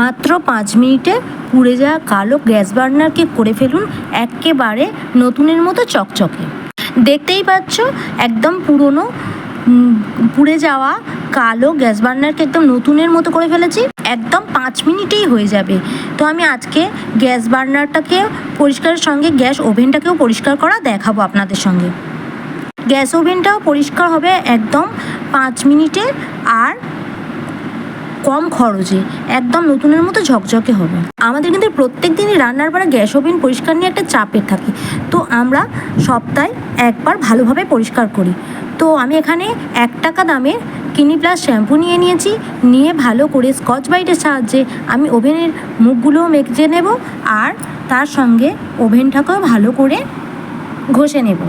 মাত্র পাঁচ মিনিটে পুড়ে যাওয়া কালো গ্যাস বার্নারকে করে ফেলুন একেবারে নতুনের মতো চকচকে। দেখতেই পাচ্ছ, একদম পুরনো পুড়ে যাওয়া কালো গ্যাস বার্নারকে একদম নতুনের মতো করে ফেলেছি, একদম পাঁচ মিনিটেই হয়ে যাবে। তো আমি আজকে গ্যাস বার্নারটাকে পরিষ্কারের সঙ্গে, গ্যাস ওভেনটাকেও পরিষ্কার করা দেখাবো আপনাদের সঙ্গে। গ্যাস ওভেনটাও পরিষ্কার হবে একদম পাঁচ মিনিটে, আর কম খরচে একদম নতুনের মতো ঝকঝকে হবে। আমাদের কিন্তু প্রত্যেক দিনই রান্নার পরে গ্যাস ওভেন পরিষ্কার নিয়ে একটা চাপের থাকে। তো আমরা সপ্তাহে একবার ভালোভাবে পরিষ্কার করি। তো আমি এখানে এক টাকা দামের কিনি প্লাস শ্যাম্পু নিয়ে নিয়েছি। নিয়ে ভালো করে স্কচ ব্রাইটের সাহায্যে আমি ওভেনের মুখগুলোও মেখে নেব আর তার সঙ্গে ওভেনটাকেও ভালো করে ঘষে নেব।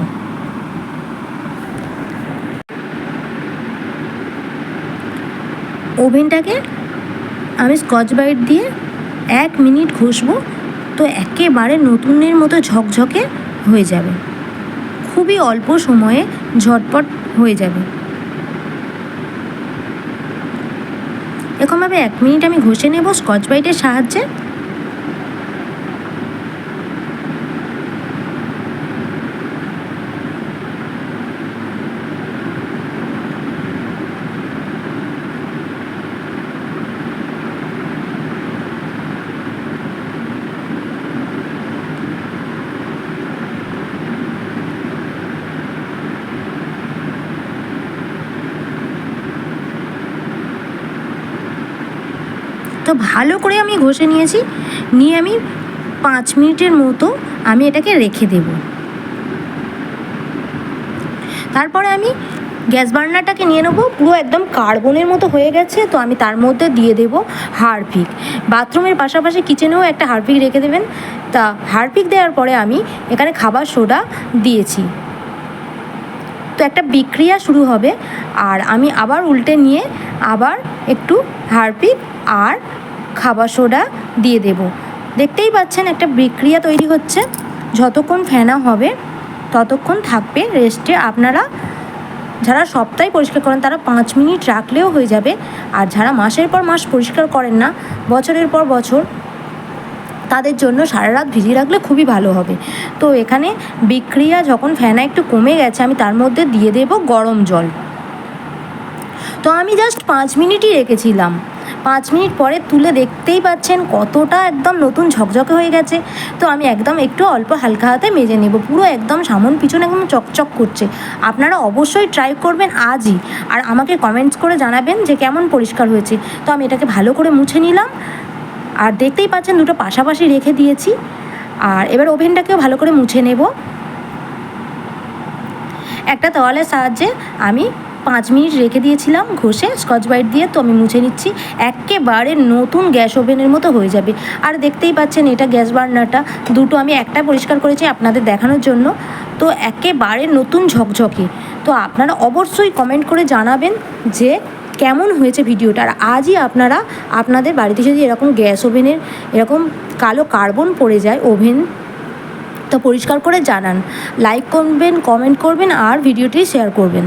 ওভেনটাকে আমি স্কচ ব্রাইট দিয়ে এক মিনিট ঘষবো, তো একেবারে নতুনের মতো ঝকঝকে হয়ে যাবে। খুবই অল্প সময়ে ঝটপট হয়ে যাবে। এরকমভাবে এক মিনিট আমি ঘষে নেব স্কচ ব্রাইটের সাহায্যে। তো ভালো করে আমি ঘষে নিয়েছি। নিয়ে আমি পাঁচ মিনিটের মতো আমি এটাকে রেখে দেব। তারপরে আমি গ্যাস বার্নারটাকে নিয়ে নেব। পুরো একদম কার্বনের মতো হয়ে গেছে, তো আমি তার মধ্যে দিয়ে দেবো হারপিক। বাথরুমের পাশাপাশি কিচেনেও একটা হারপিক রেখে দেবেন। তা হারপিক দেওয়ার পরে আমি এখানে খাবার সোডা দিয়েছি। তো একটা বিক্রিয়া শুরু হবে। আর আমি আবার উল্টে নিয়ে আবার একটু হারপিক আর খাবার সোডা দিয়ে দেব। দেখতেই পাচ্ছেন একটা বিক্রিয়া তৈরি হচ্ছে। যতক্ষণ ফেনা হবে, ততক্ষণ থাকবে রেস্টে আপনারা যারা সপ্তাহে পরিষ্কার করেন, তারা পাঁচ মিনিট রাখলেও হয়ে যাবে। আর যারা মাসের পর মাস পরিষ্কার করেন না, বছরের পর বছর, তাদের জন্য সারা রাত ভিজিয়ে রাখলে খুবই ভালো হবে। তো এখানে বিক্রিয়া যখন ফেনা একটু কমে গেছে, আমি তার মধ্যে দিয়ে দেব গরম জল। তো আমি জাস্ট পাঁচ মিনিটই রেখেছিলাম। পাঁচ মিনিট পরে তুলে দেখতেই পাচ্ছেন কতটা একদম নতুন ঝকঝকে হয়ে গেছে। তো আমি একদম একটু অল্প হালকা হাতে মেজে নেব। পুরো একদম সামন পিছনে একদম চকচক করছে। আপনারা অবশ্যই ট্রাই করবেন আজই। আর আমাকে কমেন্টস করে জানাবেন যে কেমন পরিষ্কার হয়েছে। তো আমি এটাকে ভালো করে মুছে নিলাম। আর দেখতেই পাচ্ছেন দুটো পাশাপাশি রেখে দিয়েছি। আর এবার ওভেনটাকেও ভালো করে মুছে নেব। একটা তোয়ালের সাহায্যে আমি পাঁচ মিনিট রেখে দিয়েছিলাম ঘষে, স্কচ ব্রাইট দিয়ে তো আমি মুছে নিচ্ছি। একেবারে নতুন গ্যাস ওভেনের মতো হয়ে যাবে। আর দেখতেই পাচ্ছেন এটা গ্যাস বার্নারটা। দুটো আমি একটা পরিষ্কার করেছি আপনাদের দেখানোর জন্য। তো একেবারে নতুন ঝকঝকে। তো আপনারা অবশ্যই কমেন্ট করে জানাবেন যে কেমন হয়েছে ভিডিওটা। আর আজই আপনারা আপনাদের বাড়িতে যদি এরকম গ্যাস ওভেনের এরকম কালো কার্বন পড়ে যায় ওভেন, তো পরিষ্কার করে জানান। লাইক করবেন কমেন্ট করবেন, আর ভিডিওটি শেয়ার করবেন।